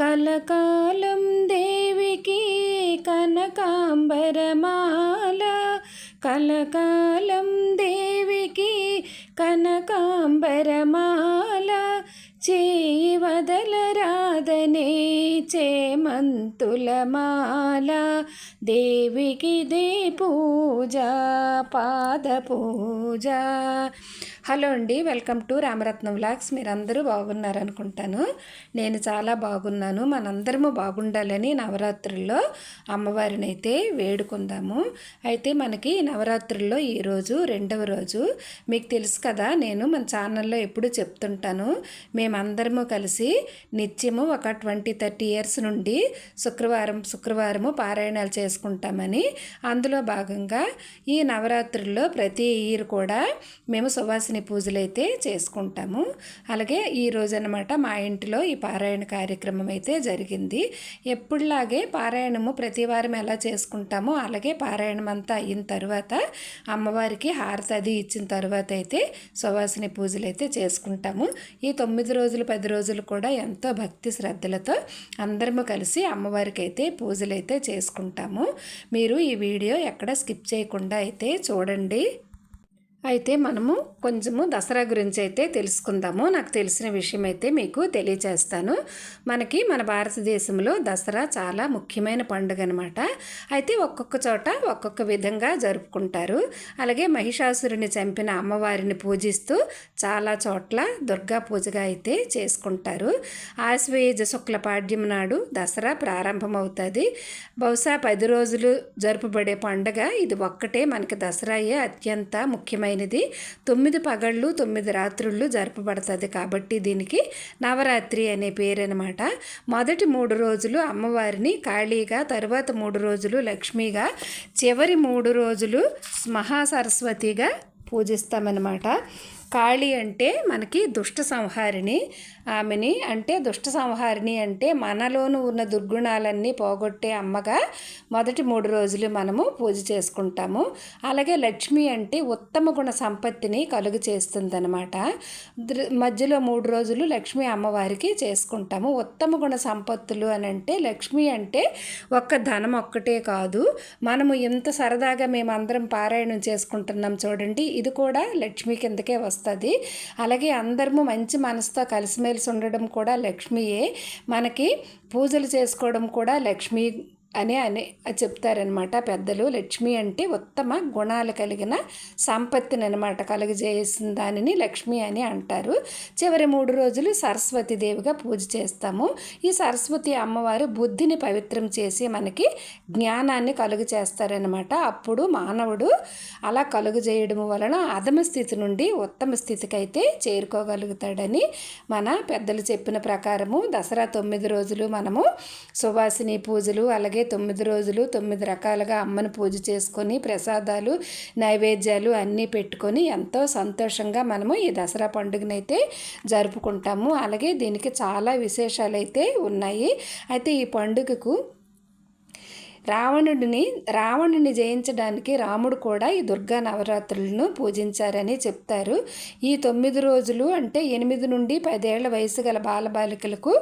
కలకాలం దేవికి కనకాంబరమాల. కలకాలం దేవికి కనకాంబరమాల. చేయి వదలరాదనే చేమంతుల మాల దేవికి దే పూజ పాద పూజ. హలో అండి వెల్కమ్ టు రామరత్నం వ్లాగ్స్. మీరందరూ బాగున్నారనుకుంటాను. నేను చాలా బాగున్నాను. మనందరము బాగుండాలని నవరాత్రుల్లో అమ్మవారిని అయితే వేడుకుందాము. అయితే మనకి నవరాత్రుల్లో ఈరోజు రెండవ రోజు. మీకు తెలుసు కదా నేను మన ఛానల్లో ఎప్పుడు చెప్తుంటాను. మేమందరము కలిసి నిత్యము ఒక ట్వంటీ థర్టీ ఇయర్స్ నుండి శుక్రవారం శుక్రవారము పారాయణాలు చేసుకుంటామని. అందులో భాగంగా ఈ నవరాత్రుల్లో ప్రతి ఇయర్ కూడా మేము సువాసన పూజలు అయితే చేసుకుంటాము. అలాగే ఈ రోజు అనమాట మా ఇంటిలో ఈ పారాయణ కార్యక్రమం అయితే జరిగింది. ఎప్పుడులాగే పారాయణము ప్రతి వారం ఎలా చేసుకుంటామో అలాగే పారాయణం అంతా అయిన తర్వాత అమ్మవారికి హారతి అది ఇచ్చిన తర్వాత అయితే సువాసిని పూజలు అయితే చేసుకుంటాము. ఈ తొమ్మిది రోజులు పది రోజులు కూడా ఎంతో భక్తి శ్రద్ధలతో అందరము కలిసి అమ్మవారికి అయితే పూజలు అయితే చేసుకుంటాము. మీరు ఈ వీడియో ఎక్కడ స్కిప్ చేయకుండా అయితే చూడండి. అయితే మనము కొంచెము దసరా గురించి అయితే తెలుసుకుందాము. నాకు తెలిసిన విషయం అయితే మీకు తెలియచేస్తాను. మనకి మన భారతదేశంలో దసరా చాలా ముఖ్యమైన పండుగ అనమాట అయితే ఒక్కొక్క చోట ఒక్కొక్క విధంగా జరుపుకుంటారు. అలాగే మహిషాసురుని చంపిన అమ్మవారిని పూజిస్తూ చాలా చోట్ల దుర్గా పూజగా అయితే చేసుకుంటారు. ఆశ్వయుజ శుక్ల పాడ్యం నాడు దసరా ప్రారంభమవుతుంది. బహుశా పది రోజులు జరుపుబడే పండుగ ఇది ఒక్కటే. మనకి దసరాయే అత్యంత ముఖ్యమైన అయినది తొమ్మిది పగళ్ళు తొమ్మిది రాత్రుళ్ళు జరపబడుతుంది కాబట్టి దీనికి నవరాత్రి అనే పేరు అనమాట మొదటి మూడు రోజులు అమ్మవారిని కాళీగా తర్వాత మూడు రోజులు లక్ష్మిగా చివరి మూడు రోజులు మహాసరస్వతిగా పూజిస్తామన్నమాట. కాళీ అంటే మనకి దుష్ట సంహారిణి ఆమెని అంటే దుష్ట సంహారిణి అంటే మనలోనూ ఉన్న దుర్గుణాలన్నీ పోగొట్టే అమ్మగా మొదటి మూడు రోజులు మనము పూజ చేసుకుంటాము. అలాగే లక్ష్మి అంటే ఉత్తమ గుణ సంపత్తిని కలుగు చేస్తుందనమాట మధ్యలో మూడు రోజులు లక్ష్మీ అమ్మవారికి చేసుకుంటాము. ఉత్తమ గుణ సంపత్తులు అని అంటే లక్ష్మి అంటే ఒక్క ధనం ఒక్కటే కాదు. మనము ఎంత సరదాగా మేమందరం పారాయణం చేసుకుంటున్నాం చూడండి. ఇది కూడా లక్ష్మి కిందకే వస్తుంది. వస్తుంది. అలాగే అందరము మంచి మనసుతో కలిసిమెలిసి ఉండడం కూడా లక్ష్మియే. మనకి పూజలు చేసుకోవడం కూడా లక్ష్మీ అని అనే చెప్తారనమాట పెద్దలు. లక్ష్మి అంటే ఉత్తమ గుణాలు కలిగిన సంపత్తిని అనమాట కలుగజేసిన దానిని లక్ష్మి అని అంటారు. చివరి మూడు రోజులు సరస్వతి దేవిగా పూజ చేస్తాము. ఈ సరస్వతి అమ్మవారు బుద్ధిని పవిత్రం చేసి మనకి జ్ఞానాన్ని కలుగు చేస్తారనమాట అప్పుడు మానవుడు అలా కలుగు చేయడం వలన అధమ స్థితి నుండి ఉత్తమ స్థితికి అయితే చేరుకోగలుగుతాడని మన పెద్దలు చెప్పిన ప్రకారము దసరా తొమ్మిది రోజులు మనము సువాసిని పూజలు అలాగే తొమ్మిది రోజులు తొమ్మిది రకాలుగా అమ్మను పూజ చేసుకొని ప్రసాదాలు నైవేద్యాలు అన్నీ పెట్టుకొని ఎంతో సంతోషంగా మనము ఈ దసరా పండుగనైతే జరుపుకుంటాము. అలాగే దీనికి చాలా విశేషాలు అయితే ఉన్నాయి. అయితే ఈ పండుగకు రావణుడిని రావణుని జయించడానికి రాముడు కూడా ఈ దుర్గా నవరాత్రులను పూజించారని చెప్తారు. ఈ తొమ్మిది రోజులు అంటే ఎనిమిది నుండి పదేళ్ళ వయసు గల బాలబాలికలకు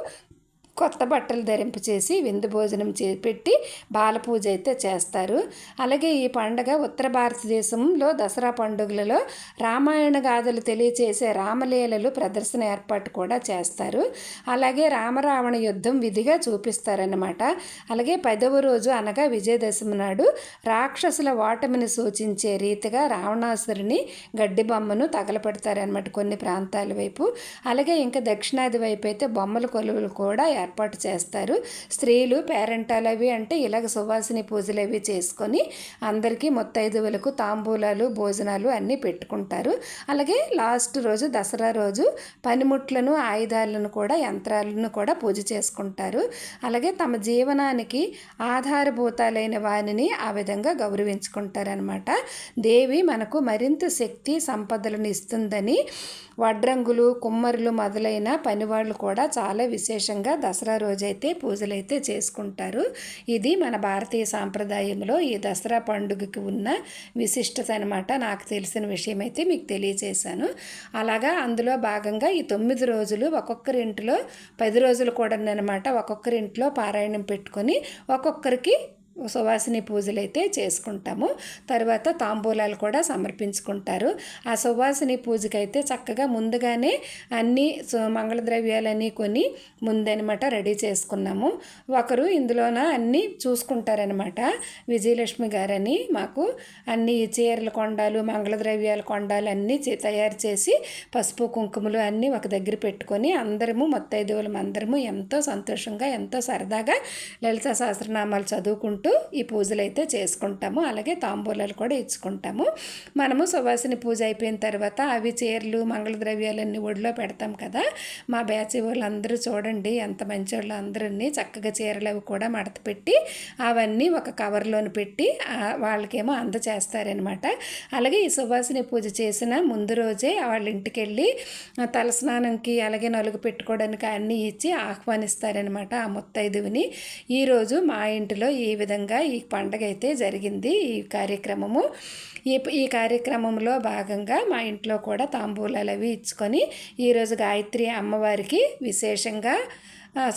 కొత్త బట్టలు ధరింపు చేసి విందు భోజనం చే పెట్టి బాలపూజ అయితే చేస్తారు. అలాగే ఈ పండుగ ఉత్తర భారతదేశంలో దసరా పండుగలలో రామాయణ గాథలు తెలియచేసే రామలీలలు ప్రదర్శన ఏర్పాటు కూడా చేస్తారు. అలాగే రామరావణ యుద్ధం విధిగా చూపిస్తారన్నమాట. అలాగే పదవ రోజు అనగా విజయదశమి నాడు రాక్షసుల ఓటమిని సూచించే రీతిగా రావణాసురుని గడ్డి బొమ్మను తగలపెడతారనమాట కొన్ని ప్రాంతాల వైపు. అలాగే ఇంకా దక్షిణాది వైపు అయితే బొమ్మల కొలువులు కూడా ఏర్పాటు చేస్తారు. స్త్రీలు పేరెంటాలు అవి అంటే ఇలాగ సువాసిని పూజలు అవి చేసుకొని అందరికీ ముత్తైదువులకు తాంబూలాలు భోజనాలు అన్నీ పెట్టుకుంటారు. అలాగే లాస్ట్ రోజు దసరా రోజు పనిముట్లను ఆయుధాలను కూడా యంత్రాలను కూడా పూజ చేసుకుంటారు. అలాగే తమ జీవనానికి ఆధారభూతాలైన వారిని ఆ విధంగా గౌరవించుకుంటారనమాట దేవి మనకు మరింత శక్తి సంపదలను ఇస్తుందని వడ్రంగులు కుమ్మరులు మొదలైన పనివాళ్ళు కూడా చాలా విశేషంగా దసరా రోజైతే పూజలైతే చేసుకుంటారు. ఇది మన భారతీయ సాంప్రదాయంలో ఈ దసరా పండుగకి ఉన్న విశిష్టత అనమాట నాకు తెలిసిన విషయం అయితే మీకు తెలియజేశాను. అలాగా అందులో భాగంగా ఈ తొమ్మిది రోజులు ఒక్కొక్కరింటిలో పది రోజులు కూడా అనమాట ఒక్కొక్కరి ఇంట్లో పారాయణం పెట్టుకొని ఒక్కొక్కరికి సువాసిని పూజలు అయితే చేసుకుంటాము. తర్వాత తాంబూలాలు కూడా సమర్పించుకుంటారు. ఆ సువాసిని పూజకైతే చక్కగా ముందుగానే అన్ని మంగళ ద్రవ్యాలన్నీ కొని ముందనమాట రెడీ చేసుకున్నాము. ఒకరు ఇందులోన అన్నీ చూసుకుంటారనమాట. విజయలక్ష్మి గారని మాకు అన్ని చీరల కొండాలు మంగళ ద్రవ్యాల కొండాలు అన్నీ తయారు చేసి పసుపు కుంకుమలు అన్నీ ఒక దగ్గర పెట్టుకొని అందరము మొత్తైదువులం అందరము ఎంతో సంతోషంగా ఎంతో సరదాగా లలిత సహస్రనామాలు చదువుకుంటూ చేసుకుంటూ ఈ పూజలు అయితే చేసుకుంటాము. అలాగే తాంబూలాలు కూడా ఇచ్చుకుంటాము. మనము సువాసిని పూజ అయిపోయిన తర్వాత అవి చీరలు మంగళ ద్రవ్యాలన్నీ ఒడిలో పెడతాం కదా. మా బ్యాచ్ వాళ్ళందరూ చూడండి ఎంత మంచి వాళ్ళు అందరినీ చక్కగా చీరలు అవి కూడా మడత పెట్టి అవన్నీ ఒక కవర్లోని పెట్టి వాళ్ళకేమో అందచేస్తారనమాట. అలాగే ఈ సువాసిని పూజ చేసిన ముందు రోజే వాళ్ళ ఇంటికి వెళ్ళి తలస్నానంకి అలాగే నలుగు పెట్టుకోవడానికి అన్నీ ఇచ్చి ఆహ్వానిస్తారనమాట ఆ ముత్తైదువుని. ఈరోజు మా ఇంటిలో ఈ విధంగా విధంగా ఈ పండగ అయితే జరిగింది ఈ కార్యక్రమము. ఈ ఈ కార్యక్రమంలో భాగంగా మా ఇంట్లో కూడా తాంబూలాలు అవి ఇచ్చుకొని ఈరోజు గాయత్రి అమ్మవారికి విశేషంగా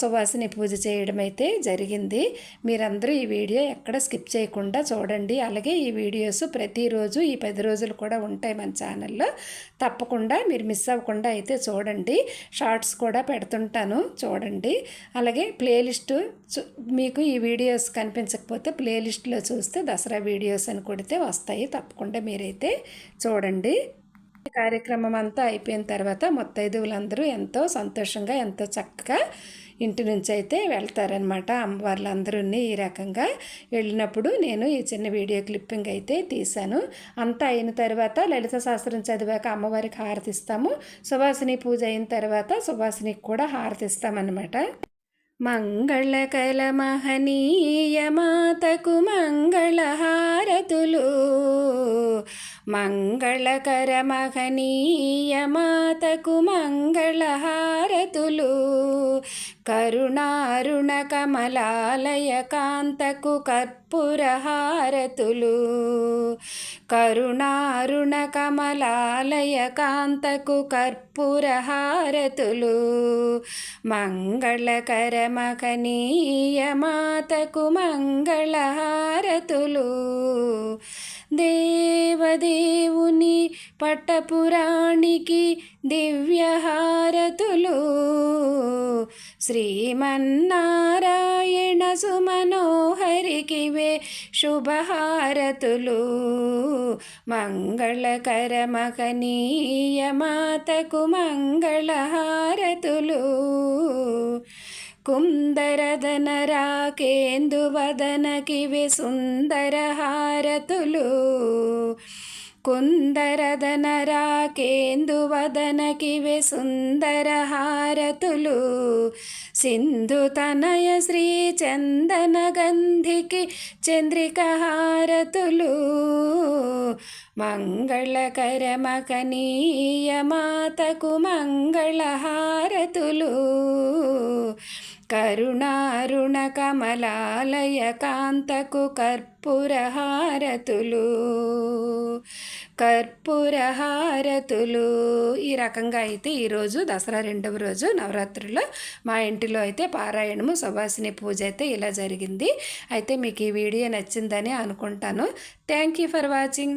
సువాసిని పూజ చేయడం అయితే జరిగింది. మీరందరూ ఈ వీడియో ఎక్కడ స్కిప్ చేయకుండా చూడండి. అలాగే ఈ వీడియోస్ ప్రతిరోజు ఈ పది రోజులు కూడా ఉంటాయి మన ఛానల్లో. తప్పకుండా మీరు మిస్ అవ్వకుండా అయితే చూడండి. షార్ట్స్ కూడా పెడుతుంటాను చూడండి. అలాగే ప్లేలిస్ట్ మీకు ఈ వీడియోస్ కనిపించకపోతే ప్లేలిస్ట్లో చూస్తే దసరా వీడియోస్ అని కొడితే వస్తాయి. తప్పకుండా మీరైతే చూడండి. కార్యక్రమం అంతా అయిపోయిన తర్వాత మొత్తైదువులందరూ ఎంతో సంతోషంగా ఎంతో చక్కగా ఇంటి నుంచి అయితే వెళ్తారనమాట అమ్మవార్లందరూ ఈ రకంగా. వెళ్ళినప్పుడు నేను ఈ చిన్న వీడియో క్లిప్పింగ్ అయితే తీశాను. అంతా అయిన తర్వాత లలిత శాస్త్రం చదివాక అమ్మవారికి హారతిస్తాము. సువాసిని పూజ అయిన తర్వాత సువాసినికి కూడా హారతిస్తామన్నమాట. మంగళకల మహనీయ మాతకు మంగళహారతులు మంగళకర మహనీయ మాతకు మంగళహారతులు కరుణారుణ కమలాలయ కాంతకు కర్పూరహారతులు కరుణారుణ కమలాలయ కాంతకు కర్పూరహారతులు మంగళకర మకనీయ మాతకు మంగళహారతులు దేవదేవుని పట్టపురాణికి దివ్యహారతులు. శ్రీమన్నారాయణ సుమనోహరికి వే శుభహారతులు. మంగళకర మహనీయ మాతకు మంగళహారతులు. కుందరదన రాకేందువదనకివి సుందరహారతులు కుందరదన రాకేందువదనకివి సుందరహారతులు సింధు తనయ శ్రీ చందన గంధికి చంద్రికహారతులు మంగళకర మకనీయ మాతకు మంగళహారతులు కరుణారుణ కమలాలయ కాంతకు కర్పూరహారతులు కర్పూరహారతులు. ఈ రకంగా అయితే ఈరోజు దసరా రెండవ రోజు నవరాత్రుల్లో మా ఇంటిలో అయితే పారాయణము సుభాసిని పూజ అయితే ఇలా జరిగింది. అయితే మీకు ఈ వీడియో నచ్చిందని అనుకుంటాను. Thank you for watching